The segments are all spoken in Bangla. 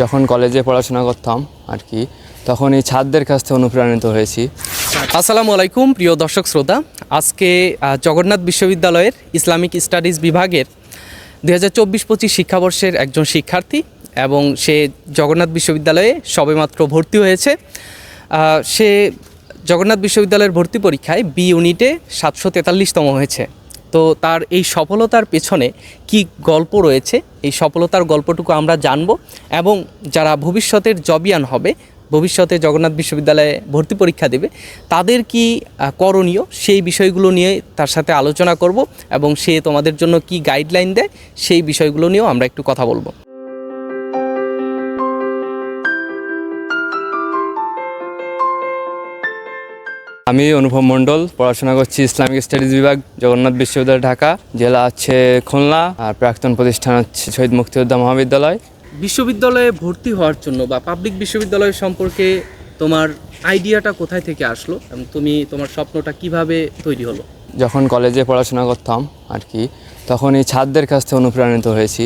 যখন কলেজে পড়াশোনা করতাম আর কি, তখন এই ছাদদের কাছ থেকে অনুপ্রাণিত হয়েছি। আসসালামু আলাইকুম, প্রিয় দর্শক শ্রোতা। আজকে জগন্নাথ বিশ্ববিদ্যালয়ের ইসলামিক স্টাডিজ বিভাগের দু হাজার চব্বিশ পঁচিশ শিক্ষাবর্ষের একজন শিক্ষার্থী এবং সে জগন্নাথ বিশ্ববিদ্যালয়ে সবেমাত্র ভর্তি হয়েছে। সে জগন্নাথ বিশ্ববিদ্যালয়ের ভর্তি পরীক্ষায় বি ইউনিটে সাতশো তেতাল্লিশতম হয়েছে। তো তার এই সফলতার পেছনে কি গল্প রয়েছে? এই সফলতার গল্পটুকু আমরা জানব এবং যারা ভবিষ্যতের জবিয়ান হবে, ভবিষ্যতে জগন্নাথ বিশ্ববিদ্যালয়ে ভর্তি পরীক্ষা দেবে, তাদের কি করণীয়? সেই বিষয়গুলো নিয়ে তার সাথে আলোচনা করব এবং সে তোমাদের জন্য কি গাইডলাইন দেয়, সেই বিষয়গুলো নিয়েও আমরা একটু কথা বলব। আমি অনুভব মণ্ডল পড়াশোনা করছি ইসলামিক স্টাডিজ বিভাগ জগন্নাথ বিশ্ববিদ্যালয় ঢাকা। জেলা হচ্ছে খুলনা আর প্রাক্তন প্রতিষ্ঠান হচ্ছে শহীদ মুক্তিযোদ্ধা মহাবিদ্যালয়। বিশ্ববিদ্যালয়ে ভর্তি হওয়ার জন্য বা পাবলিক বিশ্ববিদ্যালয় সম্পর্কে তোমার আইডিয়াটা কোথায় থেকে আসলো এবং তুমি তোমার স্বপ্নটা কীভাবে তৈরি হলো? যখন কলেজে পড়াশোনা করতাম আর কি তখন এই ছাদদের কাছ থেকে অনুপ্রাণিত হয়েছি।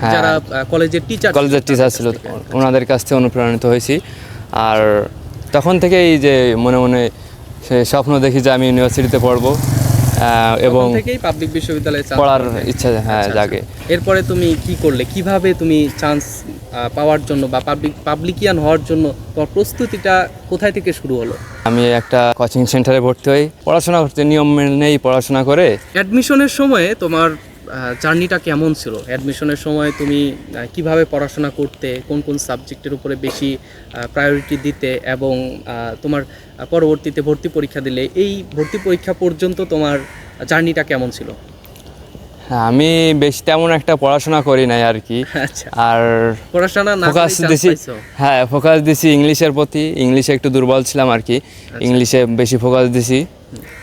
হ্যাঁ। যারা কলেজের টিচার কলেজের টিচার ছিল ওনাদের কাছ থেকে অনুপ্রাণিত হয়েছি। আর তখন থেকেই যে মনে মনে সে স্বপ্ন দেখি যে আমি ইউনিভার্সিটিতে পড়ব এবং থেকেই পাবলিক বিশ্ববিদ্যালয়ে পড়ার ইচ্ছা হ্যাঁ আচ্ছা, জাগে। আচ্ছা। এরপরে তুমি কি করলে? কীভাবে তুমি চান্স পাওয়ার জন্য বা পাবলিক পাবলিকিয়ান হওয়ার জন্য তোমার প্রস্তুতিটা কোথায় থেকে শুরু হলো? আমি একটা কোচিং সেন্টারে ভর্তি হই। পড়াশোনা করতে নিয়ম মেনেই পড়াশোনা করে। অ্যাডমিশনের সময় তোমার জার্নিটা কেমন ছিল? অ্যাডমিশনের সময় তুমি কীভাবে পড়াশোনা করতে কোন কোন সাবজেক্টের উপরে বেশি প্রায়োরিটি দিতে এবং তোমার পরবর্তীতে ভর্তি পরীক্ষা দিলে এই ভর্তি পরীক্ষা পর্যন্ত তোমার জার্নিটা কেমন ছিল? হ্যাঁ আমি বেশি তেমন একটা পড়াশোনা করি নাই আর কি। আচ্ছা। আর পড়াশোনা না ফোকাস দিছি হ্যাঁ ফোকাস দিছি ইংলিশের প্রতি। ইংলিশে একটু দুর্বল ছিলাম আর কি। আচ্ছা। ইংলিশে বেশি ফোকাস দিছি।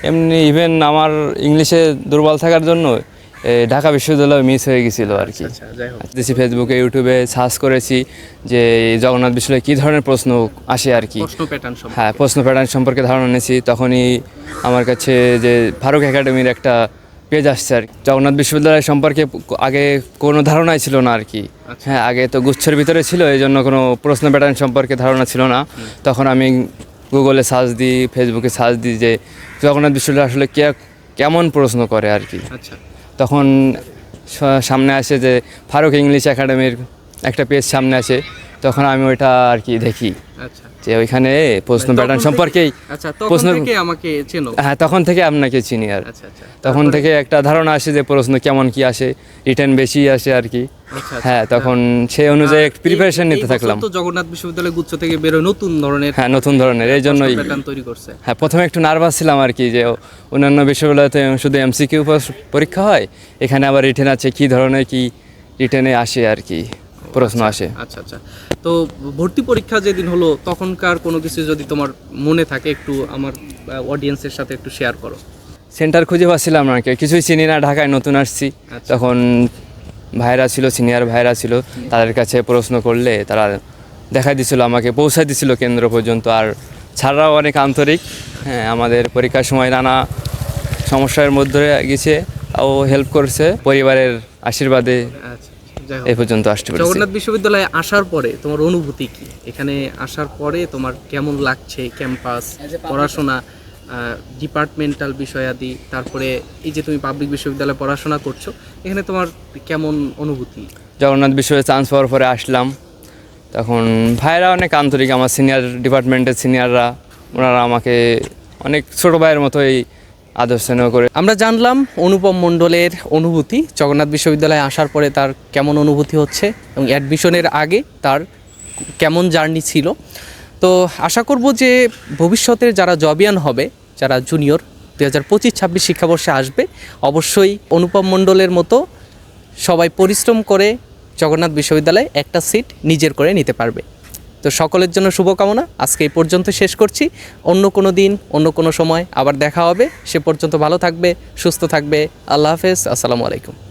এমনি ইভেন আমার ইংলিশে দুর্বল থাকার জন্য ঢাকা বিশ্ববিদ্যালয় মিস হয়ে গেছিল আর কি। দিছি ফেসবুকে ইউটিউবে সার্চ করেছি যে জগন্নাথ বিশ্ববিদ্যালয়ে কী ধরনের প্রশ্ন আসে আর কি। হ্যাঁ প্রশ্ন প্যাটার্ন সম্পর্কে ধারণা নিয়েছি। তখনই আমার কাছে যে ফারুক একাডেমির একটা পেজ আসছে আর কি। জগন্নাথ বিশ্ববিদ্যালয় সম্পর্কে আগে কোনো ধারণাই ছিল না আর কি। আচ্ছা। হ্যাঁ আগে তো গুচ্ছের ভিতরে ছিল এই জন্য কোনো প্রশ্ন প্যাটার্ন সম্পর্কে ধারণা ছিল না। তখন আমি গুগলে সার্চ দিই ফেসবুকে সার্চ দিই যে জগন্নাথ বিশ্ববিদ্যালয় আসলে কে কেমন প্রশ্ন করে আর কি। আচ্ছা। তখন সামনে আসে যে ফারুক ইংলিশ একাডেমির একটা পেজ সামনে আসে। তখন আমি ওইটা আর কি দেখি। আচ্ছা। যে ওইখানে প্রশ্ন প্যাটার্ন থেকে- সম্পর্কেই আচ্ছা প্রশ্ন- আমাকে চেনো? হ্যাঁ তখন থেকে আপনাকে চিনি আর। আচ্ছা তখন থেকে একটা ধারণা আসে যে প্রশ্ন কেমন কি আসে রিটার্ন বেশি আসে আর কি। হ্যাঁ তখন সেই অনুযায়ী আর প্রিপারেশন নিতে থাকলাম। তো জগন্নাথ বিশ্ববিদ্যালয় গুচ্ছ থেকে বেরোয় নতুন ধরনের হ্যাঁ নতুন ধরনের এই জন্যই। তৈরি করছে। হ্যাঁ প্রথমে একটু নার্ভাস ছিলাম আর কি যে অন্যান্য বিশ্ববিদ্যালয়তে শুধু এমসিকিউ পরীক্ষা হয় এখানে আবার রিটেন আছে কি ধরনের কি রিটেনে আসে আর কি। প্রশ্ন আসে। আচ্ছা আচ্ছা তো ভর্তি পরীক্ষা যেদিন হলো তখনকার কোনো কিছু যদি তোমার মনে থাকে একটু আমার অডিয়েন্সের সাথে একটু শেয়ার করো। সেন্টার খুঁজে পাচ্ছিলাম না কে কিছুই চিনি না ঢাকায় নতুন আসছি। আচ্ছা। তখন ভাইরা ছিল সিনিয়র ভাইরা ছিল তাদের কাছে প্রশ্ন করলে তারা দেখা দিছিল আমাকে পৌঁছায় দিছিল কেন্দ্র পর্যন্ত। আর ছাড়াও অনেক আন্তরিক। হ্যাঁ আমাদের পরীক্ষার সময় নানা সমস্যার মধ্যে গেছে ও হেল্প করছে। পরিবারের আশীর্বাদে আচ্ছা এই পর্যন্ত আসতে পেরেছি। জগন্নাথ বিশ্ববিদ্যালয়ে আসার পরে তোমার অনুভূতি কি? এখানে আসার পরে তোমার কেমন লাগছে ক্যাম্পাস পড়াশোনা ডিপার্টমেন্টাল বিষয়াদি তারপরে এই যে তুমি পাবলিক বিশ্ববিদ্যালয়ে পড়াশোনা করছ এখানে তোমার কেমন অনুভূতি? জগন্নাথ বিশ্ববিদ্যালয়ে চান্স পাওয়ার পরে আসলাম। তখন ভাইরা অনেক আন্তরিক আমার সিনিয়র ডিপার্টমেন্টের সিনিয়ররা ওনারা আমাকে অনেক ছোটো ভাইয়ের মতোই আদর স্নেহ করে। আমরা জানলাম অনুপম মণ্ডলের অনুভূতি। জগন্নাথ বিশ্ববিদ্যালয়ে আসার পরে তার কেমন অনুভূতি হচ্ছে এবং অ্যাডমিশনের আগে তার কেমন জার্নি ছিল। তো আশা করব যে ভবিষ্যতের যারা জবিয়ান হবে, যারা জুনিয়র দু হাজার পঁচিশ, ছাব্বিশ শিক্ষাবর্ষে আসবে, অবশ্যই অনুপম মণ্ডলের মতো সবাই পরিশ্রম করে জগন্নাথ বিশ্ববিদ্যালয়ে একটা সিট নিজের করে নিতে পারবে। তো সকলের জন্য শুভকামনা। আজকে এই পর্যন্ত শেষ করছি। অন্য কোনো দিন, অন্য কোনো সময় আবার দেখা হবে। সে পর্যন্ত ভালো থাকবে, সুস্থ থাকবে। আল্লাহ হাফেজ। আসসালামু আলাইকুম।